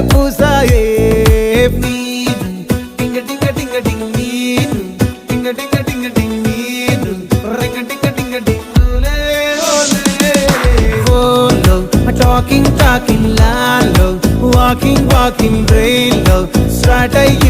పూసాయే మీను. టింగ టింగ టింగ టింగ్ మీను. టింగ టింగ టింగ టింగ్ మీను. రింగ టింగ టింగ టింగ్ ఓలే. ఓలే ఓలో టాకింగ్ టాకింగ్ లాలో వాకింగ్ వాకింగ్ బ్రెయిన్లో. స్టార్ట్ అయ్యిందే నా మీద